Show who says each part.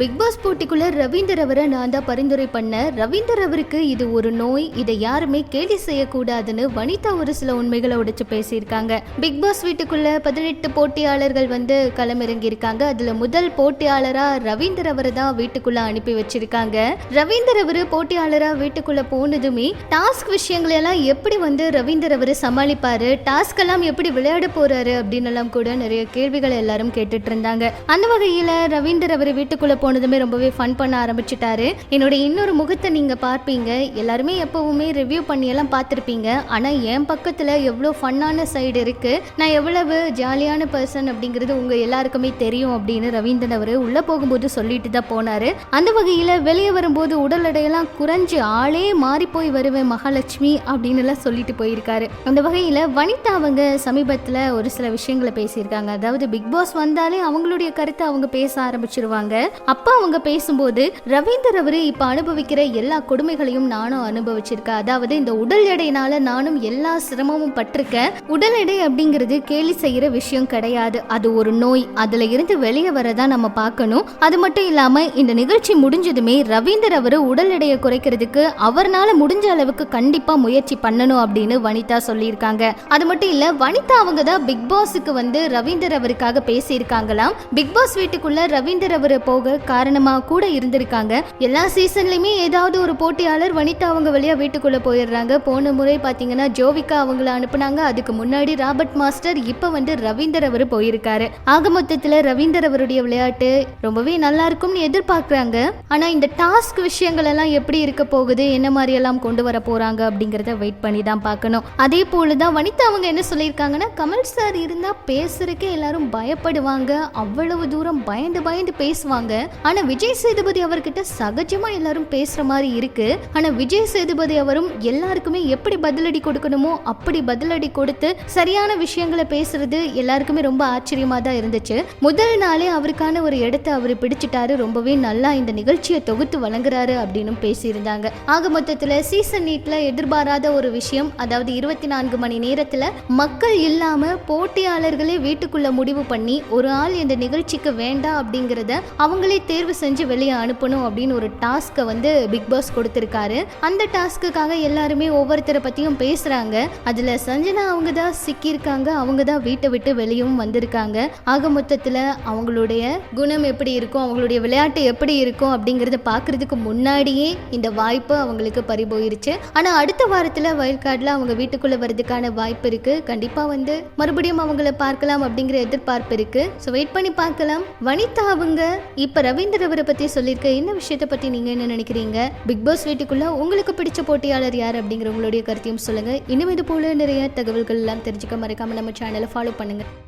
Speaker 1: Big pass போட்டிக்குள்ள Ravinder அவரை நான் தான் பரிந்துரை பண்ணேன் ரவீந்தர் அவருக்கு இது ஒரு நோய். இதை யாருமே கேலி செய்யக்கூடாதுன்னு வனிதா ஒரு சில உண்மைகளை உடைச்சு பேசியிருக்காங்க. பிக் பாஸ் வீட்டுக்குள்ள பதினெட்டு போட்டியாளர்கள் வந்து களமிறங்கி இருக்காங்க அதுல முதல் போட்டியாளரா ரவீந்தர் அவரை தான் வீட்டுக்குள்ள அனுப்பி வச்சிருக்காங்க. ரவீந்தர் அவர் போட்டியாளரா வீட்டுக்குள்ள போனதுமே டாஸ்க் விஷயங்களை எல்லாம் எப்படி வந்து ரவீந்தர் அவர் சமாளிப்பாரு? டாஸ்க் எல்லாம் எப்படி விளையாட போறாரு? அப்படின்னு எல்லாம் கூட நிறைய கேள்விகளை எல்லாரும் கேட்டுட்டு இருந்தாங்க. அந்த வகையில ரவீந்தர் அவர் வீட்டுக்குள்ள போனதுமே ரொம்பவே ஃபன் பண்ண ஆரம்பிச்சிட்டாரு. என்னோட இன்னொரு முகத்தை நீங்கள் பார்ப்பீங்க. எல்லாருமே எப்போவுமே ரிவ்யூ பண்ணியெல்லாம் பார்த்துருப்பீங்க. ஆனால் என் பக்கத்தில் எவ்வளோ ஃபன்னான சைடு இருக்குது நான் எவ்வளவு ஜாலியான பர்சன் அப்படிங்கிறது உங்கள் எல்லாருக்குமே தெரியும் அப்படின்னு ரவீந்திரன் அவர் உள்ளே போகும்போது சொல்லிட்டு தான் போனாரு. அந்த வகையில் வெளியே வரும்போது உடல் எடையெல்லாம் குறைஞ்சு ஆளே மாறி போய் வருவேன் மகாலட்சுமி அப்படின்னு எல்லாம் சொல்லிட்டு போயிருக்காரு. அந்த வகையில் வனிதா அவங்க சமீபத்தில் ஒரு சில விஷயங்களை பேசியிருக்காங்க. அதாவது பிக் பாஸ் வந்தாலே அவங்களுடைய கருத்தை அவங்க பேச ஆரம்பிச்சிருவாங்க. அப்போ அவங்க பேசும்போது ரவீந்தர் அவரு இப்ப அனுபவிக்கிற எல்லா கொடுமைகளையும் நானும் அனுபவிச்சிருக்கேன். அதாவது இந்த உடல் எடையினால நானும் எல்லா சிரமமும் பட்டிருக்கேன். உடல் எடை அப்படிங்கிறது கேலி செய்யற விஷயம் கிடையாது. அது ஒரு நோய். அதுல இருந்து வெளியே வரதான் நம்ம பார்க்கணும். அது மட்டும் இல்லாம இந்த நிகழ்ச்சி முடிஞ்சதுமே ரவீந்தர் அவரு உடல் எடையை குறைக்கிறதுக்கு அவர்னால முடிஞ்ச அளவுக்கு கண்டிப்பா முயற்சி பண்ணணும் அப்படின்னு வனிதா சொல்லியிருக்காங்க. அது மட்டும் இல்ல வனிதா அவங்க தான் பிக் பாஸுக்கு வந்து ரவீந்தர் அவருக்காக பேசியிருக்காங்களாம். பிக் பாஸ் வீட்டுக்குள்ள ரவீந்தர் அவர் போக காரணமா கூட இருந்திருக்காங்க. எல்லா சீசன்லயுமே ஏதாவது ஒரு போட்டியாளர் வனிதா அவங்க வழியா வீட்டுக்குள்ள போயிடுறாங்க. போன முறை பாத்தீங்கன்னா ஜோவிகா அவங்கள அனுப்புனாங்க. அதுக்கு முன்னாடி ராபர்ட் மாஸ்டர் இப்ப வந்து ரவீந்தர் அவர் போயிருக்காரு. ஆக மொத்தத்துல ரவீந்தர் அவருடைய விளையாட்டு ரொம்பவே நல்லா இருக்கும்னு எதிர்பார்க்கறாங்க. ஆனா இந்த டாஸ்க் விஷயங்கள் எல்லாம் எப்படி இருக்க போகுது? என்ன மாதிரி எல்லாம் கொண்டு வர போறாங்க? அப்படிங்கறத வெயிட் பண்ணி தான் பார்க்கணும். அதே போல தான் வனிதா அவங்க என்ன சொல்லியிருக்காங்கன்னா கமல் சார் இருந்தா பேசுறதுக்கே எல்லாரும் பயப்படுவாங்க. அவ்வளவு தூரம் பயந்து பயந்து பேசுவாங்க. ஆனா விஜய் சேதுபதி அவர்கிட்ட சகஜமா எல்லாரும் பேசுற மாதிரி இருக்கு. ஆனா விஜய் சேதுபதி அவரும் எல்லாருக்குமே எப்படி பதிலடி கொடுக்கணுமோ அப்படி பதிலடி கொடுத்து சரியான விஷயங்களை பேசுறது எல்லாருக்குமே ரொம்ப ஆச்சரியமா தான் இருந்துச்சு. முதல் நாளே அவருக்கான ஒரு இடத்தை அவர் பிடிச்சிட்டாரு. ரொம்பவே நல்லா இந்த நிகழ்ச்சியை தொகுத்து வழங்குறாரு அப்படின்னு பேசியிருந்தாங்க. ஆக மொத்தத்துல சீசன் நீட்ல எதிர்பாராத ஒரு விஷயம் அதாவது இருபத்தி நான்கு மணி நேரத்துல மக்கள் இல்லாம போட்டியாளர்களே வீட்டுக்குள்ள முடிவு பண்ணி ஒரு ஆள் இந்த நிகழ்ச்சிக்கு வேண்டாம் அப்படிங்கிறத அவங்களே தேர்வு செஞ்சு வெளியே அனுப்பணும் அப்படின்னு ஒரு டாஸ்க்கை வந்து பிக் பாஸ் கொடுத்துருக்காரு. அந்த டாஸ்க்குக்காக எல்லாருமே ஒவ்வொருத்தரை பற்றியும் பேசுகிறாங்க அதில் சஞ்சனா அவங்க தான் சிக்கியிருக்காங்க. அவங்க தான் வீட்டை விட்டு வெளியும் வந்திருக்காங்க. ஆக மொத்தத்தில் அவங்களுடைய குணம் எப்படி இருக்கும்? அவங்களுடைய விளையாட்டு எப்படி இருக்கும்? அப்படிங்கிறத பார்க்குறதுக்கு முன்னாடியே இந்த வாய்ப்பு அவங்களுக்கு பறிபோயிருச்சு. ஆனால் அடுத்த வாரத்தில் வயல் கார்டில் அவங்க வீட்டுக்குள்ளே வர்றதுக்கான வாய்ப்பு இருக்குது கண்டிப்பாக வந்து மறுபடியும் அவங்கள பார்க்கலாம் அப்படிங்கிற எதிர்பார்ப்பு இருக்குது ஸோ வெயிட் பண்ணி பார்க்கலாம். வனிதா அவங்க இப்போ ரவீந்தர் அவரை பற்றி சொல்லியிருக்க என்ன விஷயத்தை பற்றி நீங்கள் என்ன நினைக்கிறீங்க? பிக் பாஸ் வீட்டுக்குள்ளே உங்களுக்கு பிடிச்ச போட்டியாளர் யார் அப்படிங்கிற உங்களுடைய கருத்தையும் சொல்லுங்கள் இன்னும் இது போல நிறைய தகவல்கள் எல்லாம் தெரிஞ்சுக்க மறக்காம நம்ம சேனலை ஃபாலோ பண்ணுங்கள்